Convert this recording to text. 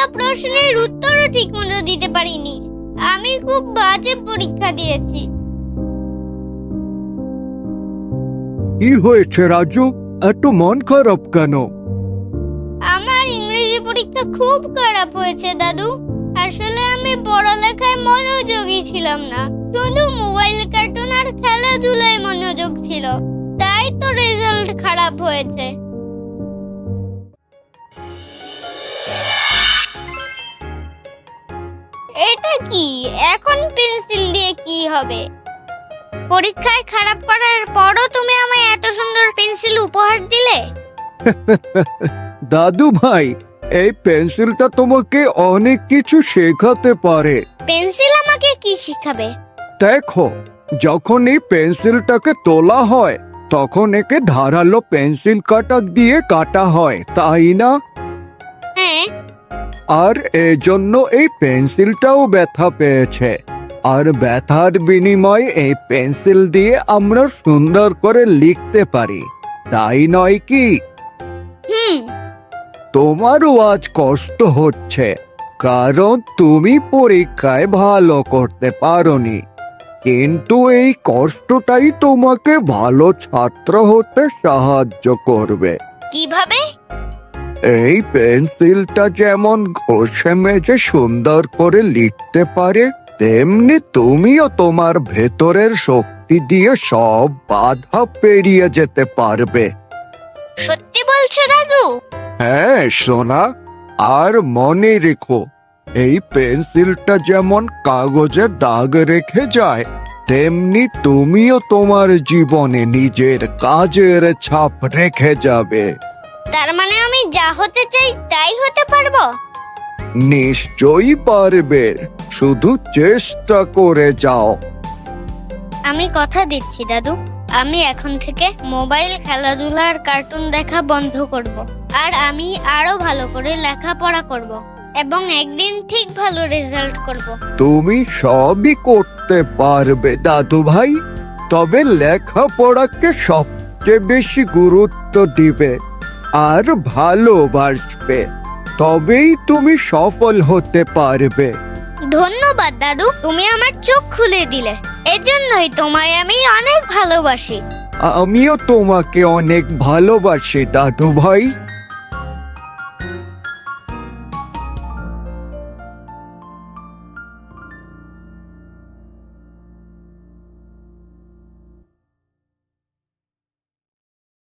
একটা প্রশ্নের উত্তরও ঠিকমতো দিতে পারিনি। আমি খুব বাজে পরীক্ষা দিয়েছি। কি হয়েছে রাজু? এত মন খারাপ কেন? আমার ইংরেজি পরীক্ষা খুব খারাপ হয়েছে দাদু। আসলে আমি পড়ালেখায় মনোযোগী ছিলাম না। শুধু মোবাইল কার্টুন আর খেলাধুলায় মনোযোগ ছিল। তাই তো রেজাল্ট খারাপ হয়েছে। এটা কি? এখন পেন্সিল দিয়ে কি হবে? পরীক্ষায় খারাপ করার পরও তুমি আমায় এত সুন্দর পেন্সিল উপহার দিলে? দাদু ভাই এই পেন্সিলটা তোমাকে অনেক কিছু শেখাতে পারে। পেন্সিল আমাকে কি শিখাবে? দেখো যখন এই পেন্সিলটাকে তোলা হয় তখন একে ধারালো পেন্সিল কাটা দিয়ে কাটা হয় তাই না? আর এজন্য এই পেন্সিলটাও ব্যথা পেয়েছে। আর ব্যথার বিনিময়ে এই পেন্সিল দিয়ে আমরা সুন্দর করে লিখতে পারি। তাই নয় কি? হুম। তোমারও আজ কষ্ট হচ্ছে কারণ তুমি পরীক্ষায় ভালো করতে পারোনি। কিন্তু এই কষ্টটাই তোমাকে ভালো ছাত্র হতে সাহায্য করবে। কীভাবে? এই পেন্সিলটা যেমন ঘষে মেজে সুন্দর করে লিখতে পারে তেমনি তুমিও তোমার ভেতরের শক্তি দিয়ে সব বাধা পেরিয়ে যেতে পারবে। সত্যি বলছো দাদু? হ্যাঁ সোনা আর মনে রেখো এই পেন্সিলটা যেমন কাগজে দাগ রেখে যায় তেমনি তুমিও তোমার জীবনে নিজের কাজের ছাপ রেখে যাবে। হতে চাই তাই হতে পারব? নিশ্চয়ই পারবে। শুধু চেষ্টা করে যাও। আমি কথা দিচ্ছি দাদু। আমি এখন থেকে মোবাইল খেলাধুলা আর কার্টুন দেখা বন্ধ করব। আর আমি আরও ভালো করে লেখাপড়া করব এবং একদিন ঠিক ভালো রেজাল্ট করব। তুমি সবই করতে পারবে দাদু ভাই। তবে লেখাপড়াকে সবচেয়ে বেশি গুরুত্ব দিবে। আর ভালোবাসবে তবেই তুমি সফল হতে পারবে। ধন্যবাদ দাদু। তুমি আমার চোখ খুলে দিলে। এজন্যই তোমায় আমি অনেক ভালোবাসি। আমিও তোমাকে অনেক ভালোবাসি দাদু ভাই।